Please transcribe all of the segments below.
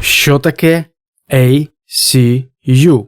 Що таке ACU?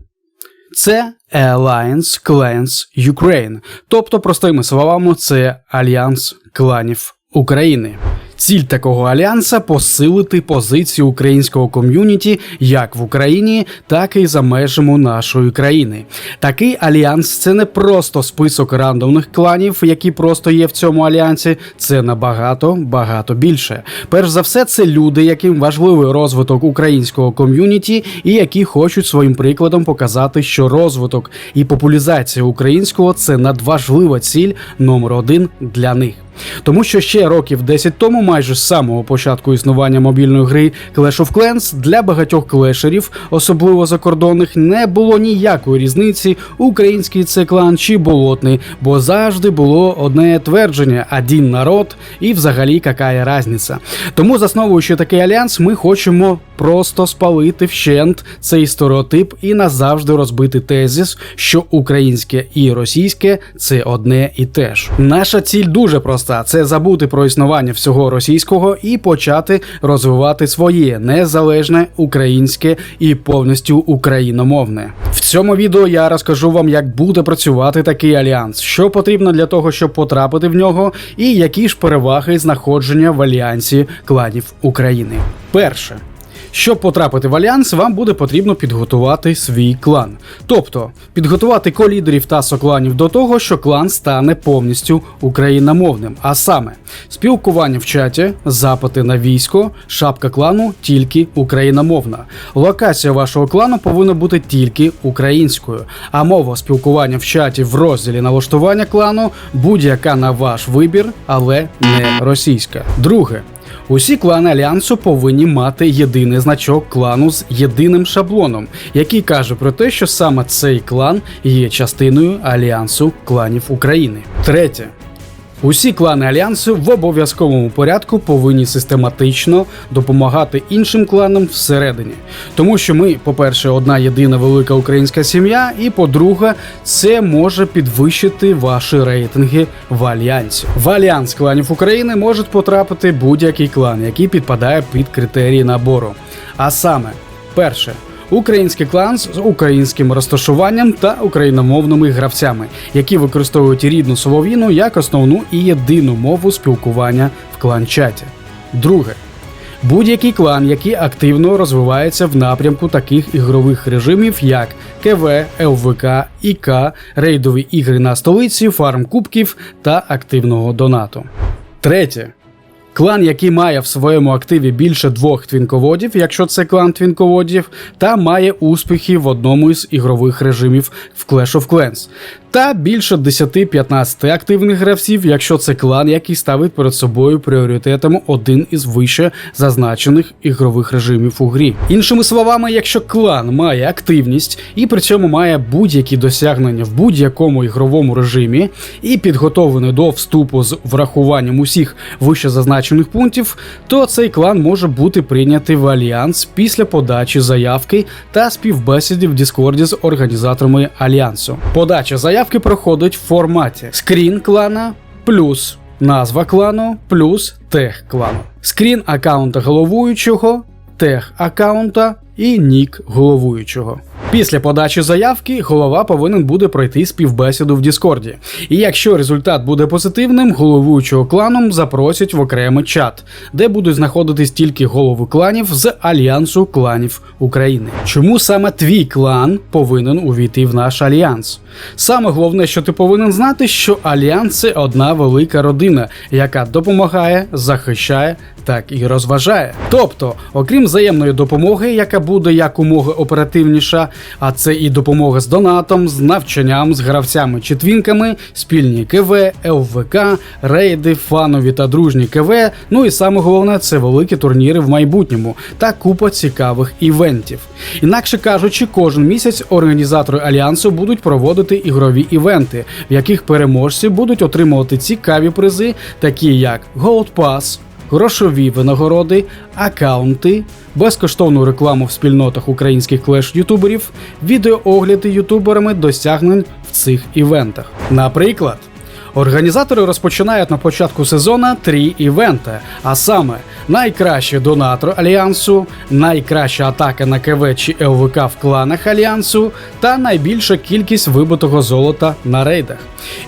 Це Alliance Clans Ukraine, тобто, простими словами, це Альянс кланів України. Ціль такого альянса посилити позицію українського ком'юніті як в Україні, так і за межами нашої країни. Такий альянс це не просто список рандомних кланів, які просто є в цьому альянсі. Це набагато багато більше. Перш за все, це люди, яким важливий розвиток українського ком'юніті, і які хочуть своїм прикладом показати, що розвиток і популяризація українського це надважлива ціль номер один для них. Тому що ще років 10 тому, майже з самого початку існування мобільної гри Clash of Clans, для багатьох клешерів, особливо закордонних, не було ніякої різниці, український це клан чи болотний, бо завжди було одне твердження: один народ і взагалі какая разниця. Тому, засновуючи такий альянс, ми хочемо просто спалити вщент цей стереотип і назавжди розбити тезис, що українське і російське це одне і те ж. Наша ціль дуже проста: це забути про існування всього російського і почати розвивати своє незалежне українське і повністю україномовне. В цьому відео я розкажу вам, як буде працювати такий альянс, що потрібно для того, щоб потрапити в нього, і які ж переваги знаходження в альянсі кланів України. Перше. Щоб потрапити в альянс, вам буде потрібно підготувати свій клан, тобто підготувати колідерів та сокланів до того, що клан стане повністю україномовним, а саме спілкування в чаті, запити на військо, шапка клану тільки україномовна. Локація вашого клану повинна бути тільки українською, а мова спілкування в чаті в розділі налаштування клану будь-яка на ваш вибір, але не російська. Друге. Усі клани альянсу повинні мати єдиний значок клану з єдиним шаблоном, який каже про те, що саме цей клан є частиною альянсу кланів України. Третє. Усі клани альянсу в обов'язковому порядку повинні систематично допомагати іншим кланам всередині, тому що ми, по-перше, одна єдина велика українська сім'я, і по-друге, це може підвищити ваші рейтинги в альянсі. В альянс кланів України може потрапити будь-який клан, який підпадає під критерії набору. А саме, перше. Український клан з українським розташуванням та україномовними гравцями, які використовують рідну солов'їну як основну і єдину мову спілкування в клан-чаті. Друге. Будь-який клан, який активно розвивається в напрямку таких ігрових режимів, як КВ, ЛВК, ІК, рейдові ігри на столиці, фарм кубків та активного донату. Третє. Клан, який має в своєму активі більше двох твінководів, якщо це клан твінководів, та має успіхи в одному із ігрових режимів в Clash of Clans. Та більше 10-15 активних гравців, якщо це клан, який ставить перед собою пріоритетом один із вище зазначених ігрових режимів у грі. Іншими словами, якщо клан має активність і при цьому має будь-які досягнення в будь-якому ігровому режимі, і підготовлений до вступу з врахуванням усіх вище зазначених пунктів, то цей клан може бути прийнятий в альянс після подачі заявки та співбесіди в Діскорді з організаторами альянсу. Подача заявки проходить в форматі скрін клана плюс назва клану плюс тег клану, скрін аккаунта головуючого, тег аккаунта і нік головуючого. Після подачі заявки голова повинен буде пройти співбесіду в Діскорді. І якщо результат буде позитивним, головуючого кланом запросять в окремий чат, де будуть знаходитись тільки голови кланів з Альянсу кланів України. Чому саме твій клан повинен увійти в наш альянс? Саме головне, що ти повинен знати, що альянс це одна велика родина, яка допомагає, захищає, так і розважає. Тобто, окрім взаємної допомоги, яка буде якомога оперативніша, а це і допомога з донатом, з навчанням, з гравцями чи твінками, спільні КВ, ЛВК, рейди, фанові та дружні КВ. Ну і саме головне це великі турніри в майбутньому та купа цікавих івентів. Інакше кажучи, кожен місяць організатори альянсу будуть проводити ігрові івенти, в яких переможці будуть отримувати цікаві призи, такі як Gold Pass, грошові винагороди, акаунти, безкоштовну рекламу в спільнотах українських клеш-ютуберів, відеоогляди ютуберами досягнень в цих івентах. Наприклад, Організатори розпочинають на початку сезону три івенти, а саме найкращий донатор альянсу, найкраща атака на КВ чи ЛВК в кланах альянсу та найбільша кількість вибитого золота на рейдах.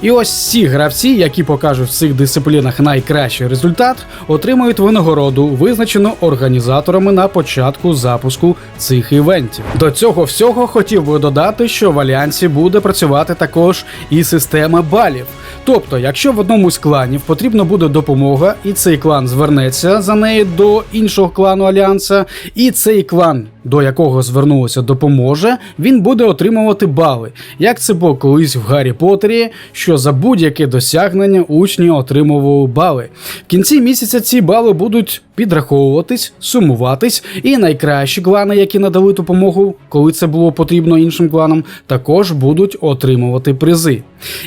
І ось ці гравці, які покажуть в цих дисциплінах найкращий результат, отримують винагороду, визначену організаторами на початку запуску цих івентів. До цього всього хотів би додати, що в альянсі буде працювати також і система балів. Тобто, якщо в одному з кланів потрібна буде допомога, і цей клан звернеться за нею до іншого клану Альянса, і цей клан, до якого звернулося, допоможе, він буде отримувати бали. Як це було колись в Гаррі Поттері, що за будь-яке досягнення учні отримували бали. В кінці місяця ці бали будуть підраховуватись, сумуватись, і найкращі клани, які надали допомогу, коли це було потрібно іншим кланам, також будуть отримувати призи.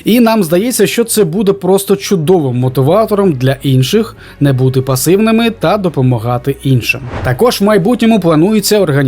І нам здається, що це буде просто чудовим мотиватором для інших не бути пасивними та допомагати іншим. Також в майбутньому планується організація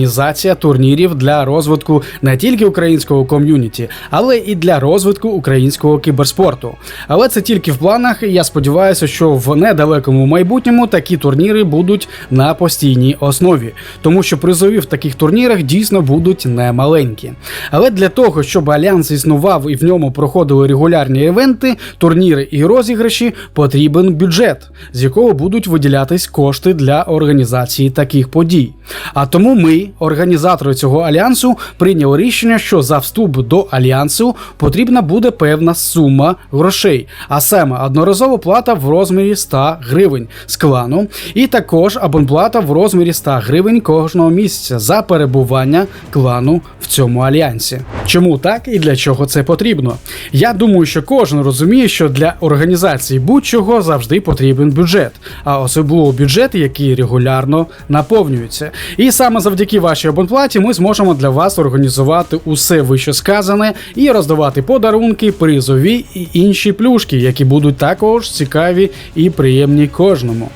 турнірів для розвитку не тільки українського ком'юніті, але і для розвитку українського кіберспорту. Але це тільки в планах. і Я сподіваюся, що в недалекому майбутньому такі турніри будуть на постійній основі, тому що призові в таких турнірах дійсно будуть немаленькі. Але для того, щоб альянс існував і в ньому проходили регулярні івенти, турніри і розіграші, потрібен бюджет, з якого будуть виділятись кошти для організації таких подій. А тому ми, організатори цього альянсу, прийняли рішення, що за вступ до альянсу потрібна буде певна сума грошей, а саме одноразова плата в розмірі 100 гривень з клану, і також абонплата в розмірі 100 гривень кожного місяця за перебування клану в цьому альянсі. Чому так і для чого це потрібно? Я думаю, що кожен розуміє, що для організації будь-чого завжди потрібен бюджет, а особливо бюджет, який регулярно наповнюється. І саме завдяки вашій абонплаті ми зможемо для вас організувати усе вищесказане і роздавати подарунки, призові і інші плюшки, які будуть також цікаві і приємні кожному.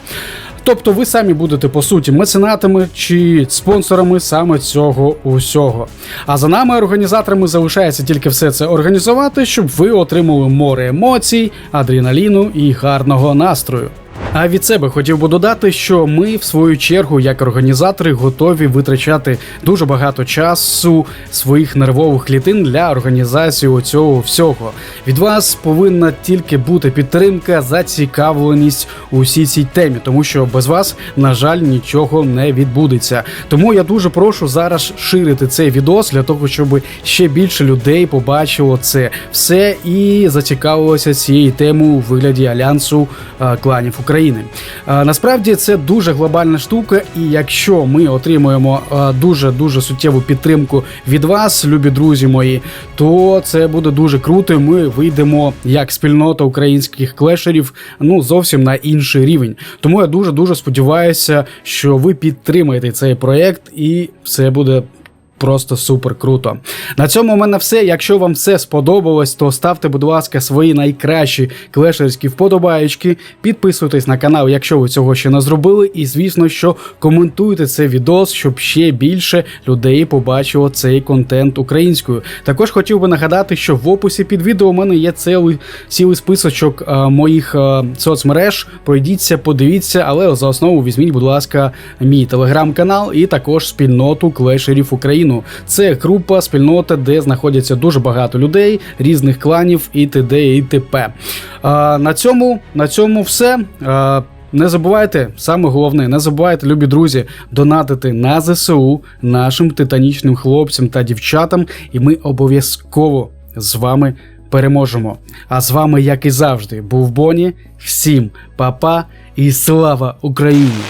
Тобто ви самі будете по суті меценатами чи спонсорами саме цього усього. А за нами, організаторами, залишається тільки все це організувати, щоб ви отримали море емоцій, адреналіну і гарного настрою. А від себе хотів би додати, що ми, в свою чергу, як організатори, готові витрачати дуже багато часу своїх нервових клітин для організації цього всього. Від вас повинна тільки бути підтримка, зацікавленість у всій цій темі, тому що без вас, на жаль, нічого не відбудеться. Тому я дуже прошу зараз ширити цей відос для того, щоб ще більше людей побачило це все і зацікавилося цією темою у вигляді альянсу е, кланів України. Е, Насправді це дуже глобальна штука, і якщо ми отримуємо дуже дуже суттєву підтримку від вас, любі друзі мої, то це буде дуже круто. Ми вийдемо як спільнота українських клешерів, ну зовсім на інший рівень. Тому я дуже дуже сподіваюся, що ви підтримаєте цей проект, і все буде просто супер круто. На цьому у мене все. Якщо вам все сподобалось, то ставте, будь ласка, свої найкращі клешерські вподобаєчки, підписуйтесь на канал, якщо ви цього ще не зробили. І звісно, що коментуйте цей відос, щоб ще більше людей побачило цей контент українською. Також хотів би нагадати, що в описі під відео у мене є цілий цілий списочок а, моїх а, соцмереж. Пройдіться, подивіться, але за основу візьміть, будь ласка, мій телеграм-канал і також спільноту клешерів Україну. Це група, спільнота, де знаходяться дуже багато людей, різних кланів і т.д. і т.п. На цьому на цьому все. Не забувайте, саме головне, не забувайте, любі друзі, донатити на ЗСУ нашим титанічним хлопцям та дівчатам, і ми обов'язково з вами переможемо. А з вами, як і завжди, був Боні. Всім па-па і слава Україні!